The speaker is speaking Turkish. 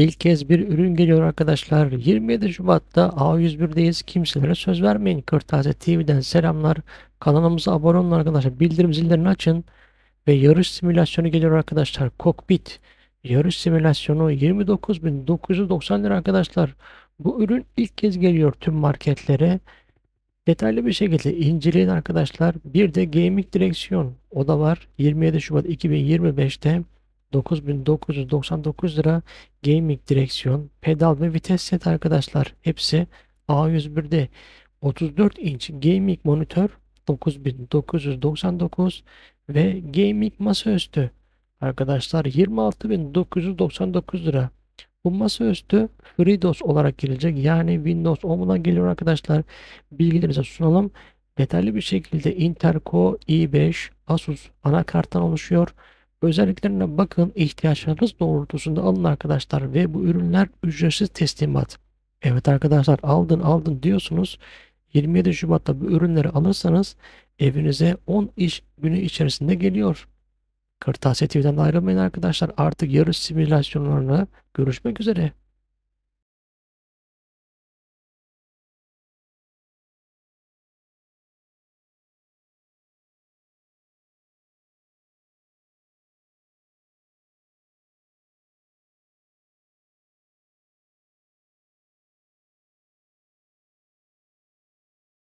İlk kez bir ürün geliyor arkadaşlar. 27 Şubat'ta A101'deyiz. Kimselere söz vermeyin. Kırtasiye TV'den selamlar. Kanalımıza abone olun arkadaşlar. Bildirim zillerini açın. Ve yarış simülasyonu geliyor arkadaşlar. Cockpit. Yarış simülasyonu 29.990 lira arkadaşlar. Bu ürün ilk kez geliyor tüm marketlere. Detaylı bir şekilde inceleyin arkadaşlar. Bir de gaming direksiyon. O da var. 27 Şubat 2025'te 9999 lira gaming direksiyon, pedal ve vites set arkadaşlar. Hepsi A101'de. 34 inç gaming monitör 9999 ve gaming masaüstü arkadaşlar 26999 lira. Bu masaüstü FreeDOS olarak gelecek. Yani Windows 10'dan geliyor arkadaşlar. Bilgilerinize sunalım. Detaylı bir şekilde Intel Core i5 Asus anakarttan oluşuyor. Özelliklerine bakın ihtiyaçlarınız doğrultusunda alın arkadaşlar ve bu ürünler ücretsiz teslimat. Evet arkadaşlar aldın aldın diyorsunuz. 27 Şubat'ta bu ürünleri alırsanız evinize 10 iş günü içerisinde geliyor. Kırtasiye TV'den de ayrılmayın arkadaşlar. Artık yarış simülasyonlarına görüşmek üzere.